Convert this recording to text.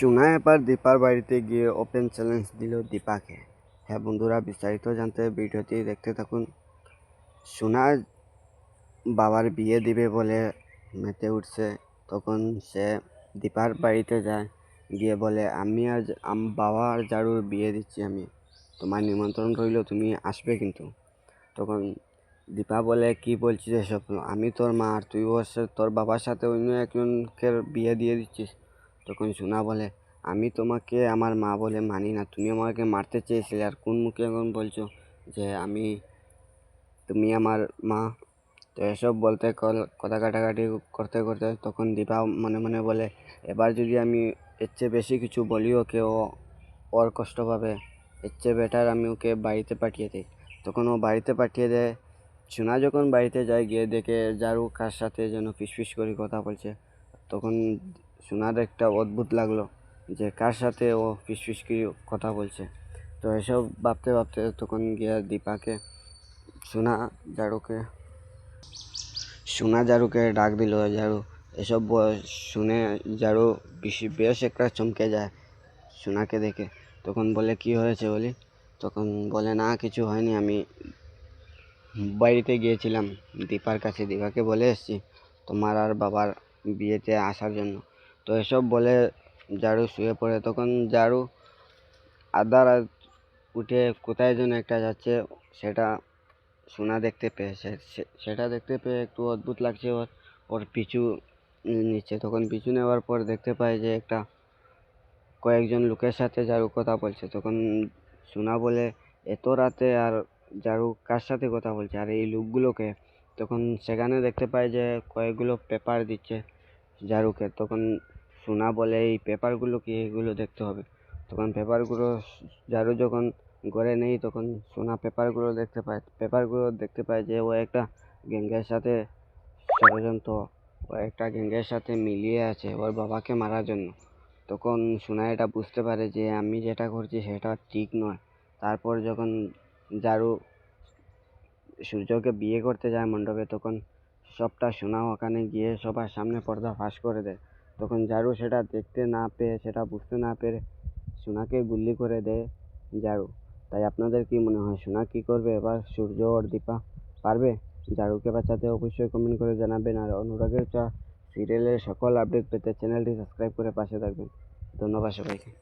সোনা এবার দীপার বাড়িতে গিয়ে ওপেন চ্যালেঞ্জ দিল দীপাকে। হ্যাঁ বন্ধুরা, বিস্তারিত জানতে ভিডিওটি দেখতে থাকুন। সোনা বাবার বিয়ে দিবে বলে মেতে উঠছে, তখন সে দীপার বাড়িতে যায়, গিয়ে বলে, আমি আম- বাবা আর জারুর বিয়ে দিচ্ছি আমি। তোমার নিমন্ত্রণ রইল, তুমি আসবে কিন্তু। তখন দীপা বলে, কি বলছিস এসব? আমি তোর মা আর তুই ওর তোর বাবার সাথে অন্য একজনকে বিয়ে দিয়ে দিচ্ছিস? তখন সোনা বলে, আমি তোমাকে আমার মা বলে মানি না। তুমি আমাকে মারতে চেয়েছিলে। আর কোন মুখে এখন বলছো যে আমি, তুমি আমার মা? তো এসব বলতে কথা কাটাকাটি করতে করতে তখন দীপা মনে মনে বলে, এবার যদি আমি এর চেয়ে বেশি কিছু বলি ওকে, ও, ওর কষ্ট পাবে। এর চেয়ে বেটার আমি ওকে বাড়িতে পাঠিয়ে দিই। তখন ও বাড়িতে পাঠিয়ে দেয়। সোনা যখন বাড়িতে যায়, গিয়ে দেখে জারু কার সাথে যেন ফিসফিস করে কথা বলছে। তখন সোনার একটা অদ্ভুত লাগল যে কার সাথে ও ফিসফিস করে কথা বলছে। তো এসব ভাবতে ভাবতে তখন গিয়ে দীপাকে, সোনা জারুকে সোনা জারুকে ডাক দিল, জারু, এসব শুনে জারু বেশি বেশ একটা চমকে যায় সোনাকে দেখে। তখন বলে, কি হয়েছে বলি? তখন বলে, না, কিছু হয়নি, আমি বাড়িতে গিয়েছিলাম। দীপার কাছে দীপাকে বলে, এসেছি। তোমার আর বাবার বিয়েতে আসার জন্য। তো এসব বলে জারু শুয়ে পড়ে। তখন জারু আধা রাত উঠে কোথায় যেন একটা যাচ্ছে, সেটা সোনা দেখতে পেয়েছে সেটা দেখতে পেয়ে একটু অদ্ভুত লাগছে ওর ওর পিছু নিচ্ছে। তখন পিছু নেওয়ার পর দেখতে পায় যে একটা কয়েকজন লোকের সাথে জারু কথা বলছে। তখন সোনা বলে, এত রাতে আর জারু কার সাথে কথা বলছে? আর এই লোকগুলোকে তখন সেখানে দেখতে পাই যে কয়েকগুলো পেপার দিচ্ছে জারুকে। তখন সোনা বলে এই পেপারগুলো কি এগুলো দেখতে হবে। তখন পেপারগুলো জারু যখন ঘরে নেই তখন সোনা পেপারগুলো দেখতে পায়। পেপারগুলো দেখতে পায় যে ও একটা গ্যাংয়ের সাথে ষড়যন্ত্র, ও একটা গ্যাংয়ের সাথে মিলিয়ে আছে ওর বাবাকে মারার জন্য। তখন সোনা এটা বুঝতে পারে যে আমি যেটা করছি সেটা ঠিক নয়। তারপর যখন জারু সূর্যকে বিয়ে করতে যায় মণ্ডপে, তখন সবটা সোনা ওখানে গিয়ে সবার সামনে পর্দা ফাঁস করে দেয়। তখন জারু সেটা দেখতে না পেয়ে, সেটা বুঝতে না পেরে সোনাকে গুলি করে দেয় জারু তাই আপনাদের কি মনে হয়, সোনা কি করবে? এবার সূর্য আর দীপা পারবে? জারুকে বাঁচাতে অবশ্যই কমেন্ট করে জানাবেন। আর অনুরাগের চা সিরিয়ালের সকল আপডেট পেতে চ্যানেলটি সাবস্ক্রাইব করে পাশে থাকবেন। ধন্যবাদ সবাইকে।